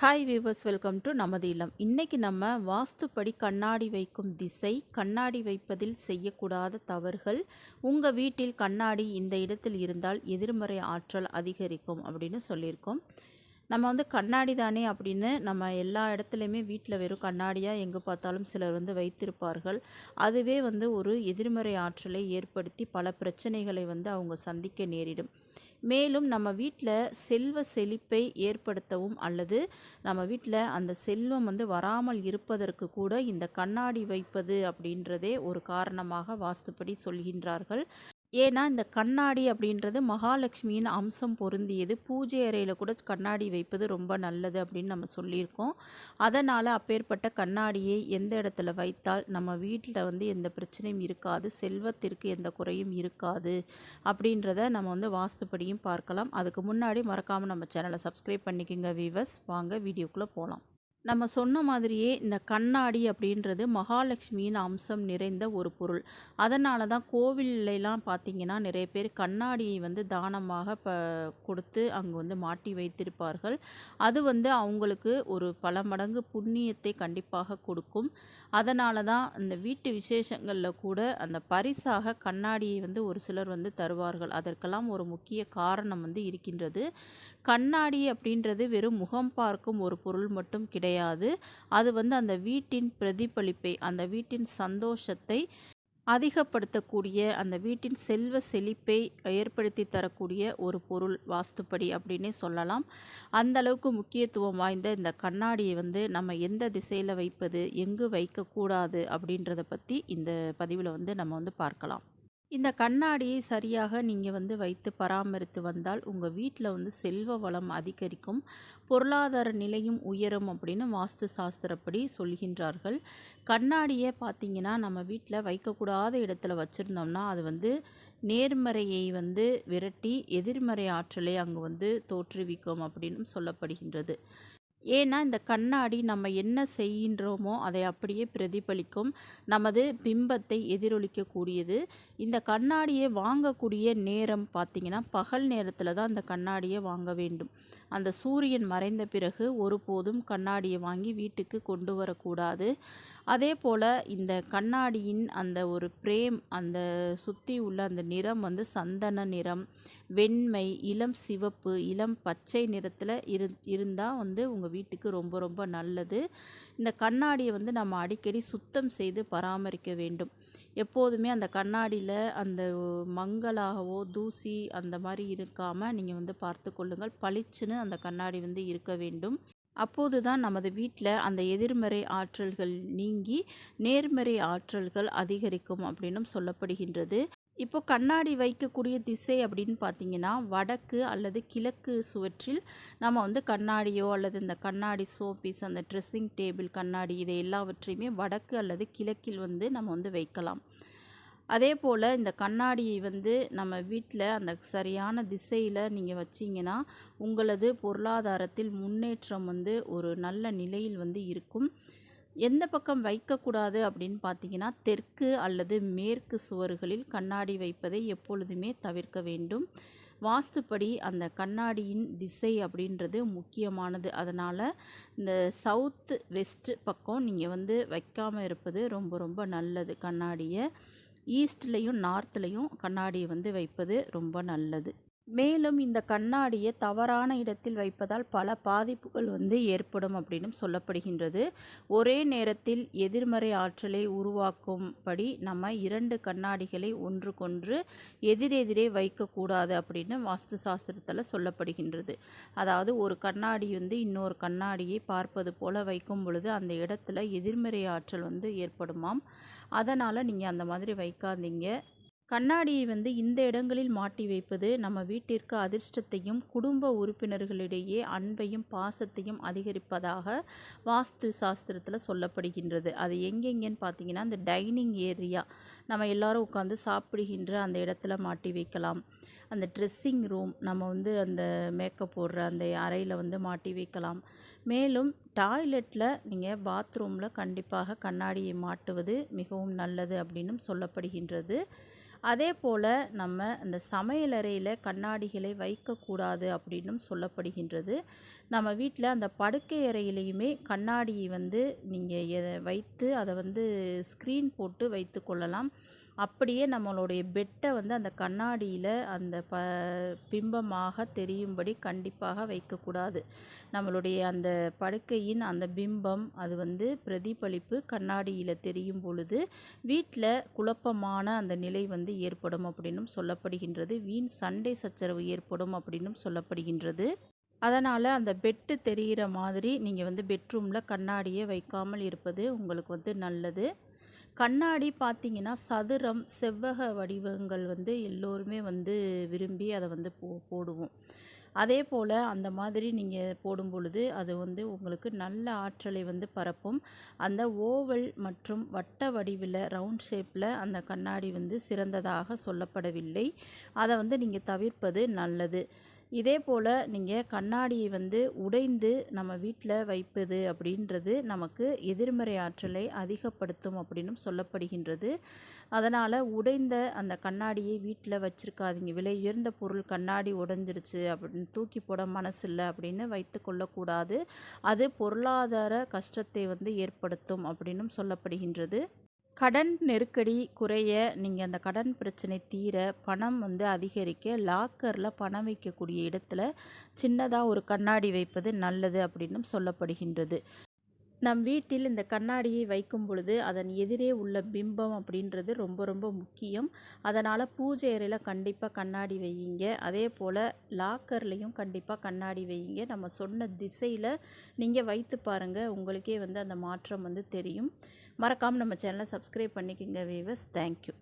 Hi viewers welcome to நமது இல்லம். இன்றைக்கி நம்ம வாஸ்துப்படி கண்ணாடி வைக்கும் திசை கண்ணாடி வைப்பதில் செய்யக்கூடாத தவறுகள் உங்கள் வீட்டில் கண்ணாடி இந்த இடத்தில் இருந்தால் எதிர்மறை ஆற்றல் அதிகரிக்கும் அப்படின்னு சொல்லியிருக்கோம். நம்ம வந்து கண்ணாடி தானே அப்படின்னு நம்ம எல்லா இடத்துலையுமே வீட்டில் வெறும் கண்ணாடியாக எங்கே பார்த்தாலும் சிலர் வந்து வைத்திருப்பார்கள். அதுவே வந்து ஒரு எதிர்மறை ஆற்றலை ஏற்படுத்தி பல பிரச்சனைகளை வந்து அவங்க சந்திக்க நேரிடும். மேலும் நம்ம வீட்டில் செல்வ செழிப்பை ஏற்படுத்தவும் அல்லது நம்ம வீட்டில் அந்த செல்வம் வந்து வராமல் இருப்பதற்கு கூட இந்த கண்ணாடி வைப்பது அப்படின்றதே ஒரு காரணமாக வாஸ்துப்படி சொல்கின்றார்கள். ஏன்னா இந்த கண்ணாடி அப்படின்றது மகாலட்சுமியின் அம்சம் பொருந்தியது. பூஜை அறையில் கூட கண்ணாடி வைப்பது ரொம்ப நல்லது அப்படின்னு நம்ம சொல்லியிருக்கோம். அதனால் அப்பேற்பட்ட கண்ணாடியை எந்த இடத்துல வைத்தால் நம்ம வீட்டில் வந்து எந்த பிரச்சனையும் இருக்காது செல்வத்திற்கு எந்த குறையும் இருக்காது அப்படின்றத நம்ம வந்து வாஸ்துப்படியும் பார்க்கலாம். அதுக்கு முன்னாடி மறக்காமல் நம்ம சேனலை சப்ஸ்கிரைப் பண்ணிக்கோங்க வீவர்ஸ் வாங்க வீடியோக்குள்ளே போகலாம் நம்ம சொன்ன மாதிரியே இந்த கண்ணாடி அப்படின்றது மகாலட்சுமியின் அம்சம் நிறைந்த ஒரு பொருள். அதனால தான் கோவில்லாம் பார்த்திங்கன்னா நிறைய பேர் கண்ணாடியை வந்து தானமாக ப கொடுத்து அங்கே வந்து மாட்டி வைத்திருப்பார்கள். அது வந்து அவங்களுக்கு ஒரு பல மடங்கு புண்ணியத்தை கண்டிப்பாக கொடுக்கும். அதனால தான் இந்த வீட்டு விசேஷங்களில் கூட அந்த பரிசாக கண்ணாடியை வந்து ஒரு சிலர் வந்து தருவார்கள். அதற்கெல்லாம் ஒரு முக்கிய காரணம் வந்து இருக்கின்றது. கண்ணாடி அப்படின்றது வெறும் முகம் பார்க்கும் ஒரு பொருள் மட்டும் கிடையாது. அது வந்து அந்த வீட்டின் பிரதிபலிப்பை அந்த வீட்டின் சந்தோஷத்தை அதிகப்படுத்தக்கூடிய அந்த வீட்டின் செல்வ செழிப்பை ஏற்படுத்தி தரக்கூடிய ஒரு பொருள் வாஸ்துப்படி அப்படின்னே சொல்லலாம். அந்த அளவுக்கு முக்கியத்துவம் வாய்ந்த இந்த கண்ணாடியை வந்து நம்ம எந்த திசையில் வைப்பது எங்கு வைக்கக்கூடாது அப்படின்றத பற்றி இந்த பதிவில் வந்து நம்ம வந்து பார்க்கலாம். இந்த கண்ணாடியை சரியாக நீங்கள் வந்து வைத்து பராமரித்து வந்தால் உங்கள் வீட்டில் வந்து செல்வ வளம் அதிகரிக்கும். பொருளாதார நிலையும் உயரும் அப்படின்னு வாஸ்து சாஸ்திரப்படி சொல்கின்றார்கள். கண்ணாடியை பார்த்திங்கன்னா நம்ம வீட்டில் வைக்கக்கூடாத இடத்துல வச்சுருந்தோம்னா அது வந்து நேர்மறையை வந்து விரட்டி எதிர்மறை ஆற்றலை அங்கே வந்து தோற்றுவிக்கும் அப்படின்னு சொல்லப்படுகின்றது. ஏன்னா இந்த கண்ணாடி நம்ம என்ன செய்கின்றோமோ அதை அப்படியே பிரதிபலிக்கும். நமது பிம்பத்தை எதிரொலிக்கக்கூடியது. இந்த கண்ணாடியை வாங்கக்கூடிய நேரம் பார்த்திங்கன்னா பகல் நேரத்தில் தான் அந்த கண்ணாடியை வாங்க வேண்டும். அந்த சூரியன் மறைந்த பிறகு ஒருபோதும் கண்ணாடியை வாங்கி வீட்டுக்கு கொண்டு வரக்கூடாது. அதே போல் இந்த கண்ணாடியின் அந்த ஒரு பிரேம் அந்த சுற்றி உள்ள அந்த நிறம் வந்து சந்தன நிறம் வெண்மை இளம் சிவப்பு இளம் பச்சை நிறத்தில் இரு இருந்தால் வந்து உங்கள் வீட்டுக்கு ரொம்ப ரொம்ப நல்லது. இந்த கண்ணாடியை வந்து நம்ம அடிக்கடி சுத்தம் செய்து பராமரிக்க வேண்டும். எப்போதுமே அந்த கண்ணாடியில் அந்த மங்களாகவோ தூசி அந்த மாதிரி இருக்காமல் நீங்கள் வந்து பார்த்து கொள்ளுங்கள். பளிச்சுன்னு அந்த கண்ணாடி வந்து இருக்க வேண்டும். அப்போது தான் நமது வீட்டில் அந்த எதிர்மறை ஆற்றல்கள் நீங்கி நேர்மறை ஆற்றல்கள் அதிகரிக்கும் அப்படின்னும் சொல்லப்படுகின்றது. இப்போ கண்ணாடி வைக்கக்கூடிய திசை அப்படின்னு பார்த்தீங்கன்னா வடக்கு அல்லது கிழக்கு சுவற்றில் நம்ம வந்து கண்ணாடியோ அல்லது இந்த கண்ணாடி சோப்பீஸ் அந்த ட்ரெஸ்ஸிங் டேபிள் கண்ணாடி இதை எல்லாவற்றையுமே வடக்கு அல்லது கிழக்கில் வந்து நம்ம வந்து வைக்கலாம். அதே போல் இந்த கண்ணாடியை வந்து நம்ம வீட்டில் அந்த சரியான திசையில் நீங்கள் வச்சிங்கன்னா உங்களது பொருளாதாரத்தில் முன்னேற்றம் வந்து ஒரு நல்ல நிலையில் வந்து இருக்கும். எந்த பக்கம் வைக்கக்கூடாது அப்படின்னு பார்த்தீங்கன்னா தெற்கு அல்லது மேற்கு சுவர்களில் கண்ணாடி வைப்பதை எப்பொழுதுமே தவிர்க்க வேண்டும். வாஸ்துப்படி அந்த கண்ணாடியின் திசை அப்படின்றது முக்கியமானது. அதனால் இந்த சவுத் வெஸ்ட் பக்கம் நீங்கள் வந்து வைக்காமல் இருப்பது ரொம்ப ரொம்ப நல்லது கண்ணாடியை. ஈஸ்ட்லேயும் நார்த்லேயும் கண்ணாடியை வந்து வைப்பது ரொம்ப நல்லது. மேலும் இந்த கண்ணாடியை தவறான இடத்தில் வைப்பதால் பல பாதிப்புகள் வந்து ஏற்படும் அப்படின்னு சொல்லப்படுகின்றது. ஒரே நேரத்தில் எதிர்மறை ஆற்றலை உருவாக்கும்படி நம்ம இரண்டு கண்ணாடிகளை ஒன்றுக்கொன்று எதிரெதிரே வைக்கக்கூடாது அப்படின்னு வாஸ்து சாஸ்திரத்தில் சொல்லப்படுகின்றது. அதாவது ஒரு கண்ணாடி வந்து இன்னொரு கண்ணாடியை பார்ப்பது போல வைக்கும் பொழுது அந்த இடத்துல எதிர்மறை ஆற்றல் வந்து ஏற்படுமாம். அதனால் நீங்கள் அந்த மாதிரி வைக்காதீங்க. கண்ணாடியை வந்து இந்த இடங்களில் மாட்டி வைப்பது நம்ம வீட்டிற்கு அதிர்ஷ்டத்தையும் குடும்ப உறுப்பினர்களிடையே அன்பையும் பாசத்தையும் அதிகரிப்பதாக வாஸ்து சாஸ்திரத்தில் சொல்லப்படுகின்றது. அது எங்கெங்கன்னு பார்த்தீங்கன்னா அந்த டைனிங் ஏரியா. நம்ம எல்லோரும் உட்காந்து சாப்பிடுகின்ற அந்த இடத்துல மாட்டி வைக்கலாம். அந்த ட்ரெஸ்ஸிங் ரூம் நம்ம வந்து அந்த மேக்கப் போடுற அந்த அறையில் வந்து மாட்டி வைக்கலாம். மேலும் டாய்லெட்டில் நீங்கள் பாத்ரூமில் கண்டிப்பாக கண்ணாடியை மாட்டுவது மிகவும் நல்லது அப்படின்னும் சொல்லப்படுகின்றது. அதே போல் நம்ம இந்த சமையலறையில் கண்ணாடிகளை வைக்கக்கூடாது அப்படின்னும் சொல்லப்படுகின்றது. நம்ம வீட்டில் அந்த படுக்கை அறையிலையுமே கண்ணாடியை வந்து நீங்கள் வைத்து அதை வந்து ஸ்க்ரீன் போட்டு வைத்து கொள்ளலாம். அப்படியே நம்மளுடைய பெட்டை வந்து அந்த கண்ணாடியில் அந்த ப பிம்பமாக தெரியும்படி கண்டிப்பாக வைக்கக்கூடாது. நம்மளுடைய அந்த படுக்கையின் அந்த பிம்பம் அது வந்து பிரதிபலிப்பு கண்ணாடியில் தெரியும் பொழுது வீட்டில் குழப்பமான அந்த நிலை வந்து ஏற்படும் அப்படின்னும் சொல்லப்படுகின்றது. வீண் சண்டை சச்சரவு ஏற்படும் அப்படின்னும் சொல்லப்படுகின்றது. அதனால் அந்த பெட்டு தெரிகிற மாதிரி நீங்கள் வந்து பெட்ரூமில் கண்ணாடியே வைக்காமல் இருப்பது உங்களுக்கு வந்து நல்லது. கண்ணாடி பார்த்தீங்கன்னா சதுரம் செவ்வக வடிவங்கள் வந்து எல்லோருமே வந்து விரும்பி அதை வந்து போ போடுவோம். அதே போல் அந்த மாதிரி நீங்கள் போடும் பொழுது அது வந்து உங்களுக்கு நல்ல ஆற்றலை வந்து பரப்பும். அந்த ஓவல் மற்றும் வட்ட வடிவில் ரவுண்ட் ஷேப்பில் அந்த கண்ணாடி வந்து சிறந்ததாக சொல்லப்படவில்லை. அதை வந்து நீங்கள் தவிர்ப்பது நல்லது. இதே போல் நீங்கள் கண்ணாடியை வந்து உடைந்து நம்ம வீட்டில் வைப்பது அப்படின்றது நமக்கு எதிர்மறை ஆற்றலை அதிகப்படுத்தும் அப்படின்னும் சொல்லப்படுகின்றது. அதனால் உடைந்த அந்த கண்ணாடியை வீட்டில் வச்சுருக்காதீங்க. விலை உயர்ந்த பொருள் கண்ணாடி உடைஞ்சிருச்சு அப்படின்னு தூக்கி போட மனசில்லை அப்படின்னு வைத்து கொள்ளக்கூடாது. அது பொருளாதார கஷ்டத்தை வந்து ஏற்படுத்தும் அப்படின்னும் சொல்லப்படுகின்றது. கடன் நெருக்கடி குறைய நீங்கள் அந்த கடன் பிரச்சனை தீர பணம் வந்து அதிகரிக்க லாக்கரில் பணம் வைக்கக்கூடிய இடத்துல சின்னதாக ஒரு கண்ணாடி வைப்பது நல்லது அப்படின்னும் சொல்லப்படுகின்றது. நம் வீட்டில் இந்த கண்ணாடியை வைக்கும் பொழுது அதன் எதிரே உள்ள பிம்பம் அப்படின்றது ரொம்ப ரொம்ப முக்கியம். அதனால் பூஜை அறையில் கண்டிப்பாக கண்ணாடி வையுங்க. அதே போல் லாக்கர்லேயும் கண்டிப்பாக கண்ணாடி வையுங்க. நம்ம சொன்ன திசையில் நீங்கள் வைத்து பாருங்கள் உங்களுக்கே வந்து அந்த மாற்றம் வந்து தெரியும். மறக்காமல் நம்ம சேனலை சப்ஸ்கிரைப் பண்ணிக்கோங்க வீவர்ஸ் தேங்க்யூ